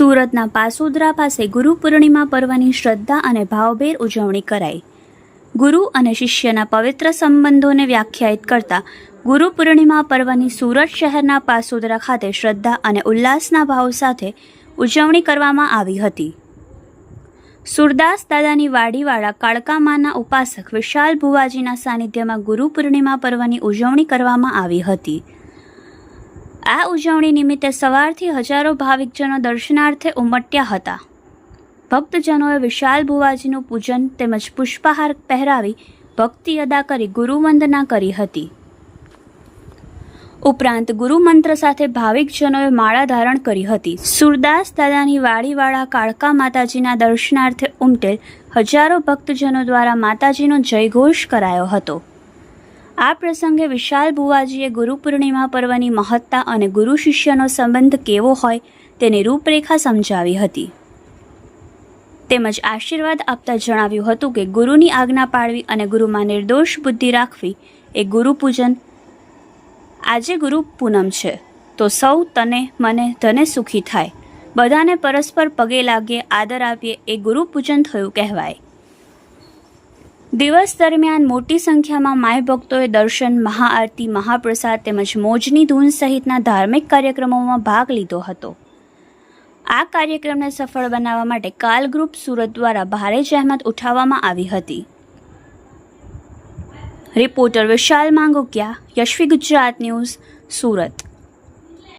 સુરતના પાસુદરા પાસે ગુરુ પૂર્ણિમા પર્વની શ્રદ્ધા અને ભાવભેર ઉજવણી કરાઈ. ગુરુ અને શિષ્યના પવિત્ર સંબંધોને વ્યાખ્યાયિત કરતા ગુરુ પૂર્ણિમા પર્વની સુરત શહેરના પાસુદરા ખાતે શ્રદ્ધા અને ઉલ્લાસના ભાવ સાથે ઉજવણી કરવામાં આવી હતી. સુરદાસ દાદાની વાડીવાળા કાળકામાના ઉપાસક વિશાલ ભુવાજીના સાનિધ્યમાં ગુરુ પૂર્ણિમા પર્વની ઉજવણી કરવામાં આવી હતી. આ ઉજવણી નિમિત્તે સવારથી હજારો ભાવિકજનો દર્શનાર્થે ઉમટ્યા હતા. ભક્તજનોએ વિશાલ ભુવાજીનું પૂજન તેમજ પુષ્પહાર પહેરાવી ભક્તિ અદા કરી ગુરુવંદના કરી હતી. ઉપરાંત ગુરુમંત્ર સાથે ભાવિકજનોએ માળા ધારણ કરી હતી. સુરદાસ દાદાની વાડીવાળા કાળકા માતાજીના દર્શનાર્થે ઉમટેલ હજારો ભક્તજનો દ્વારા માતાજીનો જયઘોષ કરાયો હતો. આ પ્રસંગે વિશાલ ભુવાજીએ ગુરુ પૂર્ણિમા પર્વની મહત્તા અને ગુરુ શિષ્યનો સંબંધ કેવો હોય તેની રૂપરેખા સમજાવી હતી. તેમજ આશીર્વાદ આપતા જણાવ્યું હતું કે ગુરુની આજ્ઞા પાળવી અને ગુરુમાં નિર્દોષ બુદ્ધિ રાખવી એ ગુરુ પૂજન આજે ગુરુ પૂનમ છે. તો સૌ તને, મને, ધને સુખી થાય. બધાને પરસ્પર પગે લાગીએ આદર આપીએ એ ગુરુ પૂજન થયું કહેવાય. દિવસ દરમિયાન મોટી સંખ્યામાં માય ભક્તોએ દર્શન, મહાઆરતી, મહાપ્રસાદ તેમજ મોજની ધૂન સહિતના ધાર્મિક કાર્યક્રમોમાં ભાગ લીધો હતો. આ કાર્યક્રમને સફળ બનાવવા માટે કાલ ગ્રુપ સુરત દ્વારા ભારે જહેમત ઉઠાવવામાં આવી હતી. Reporter Vishal Mangokiya, Yashvi Gujarat news, Surat.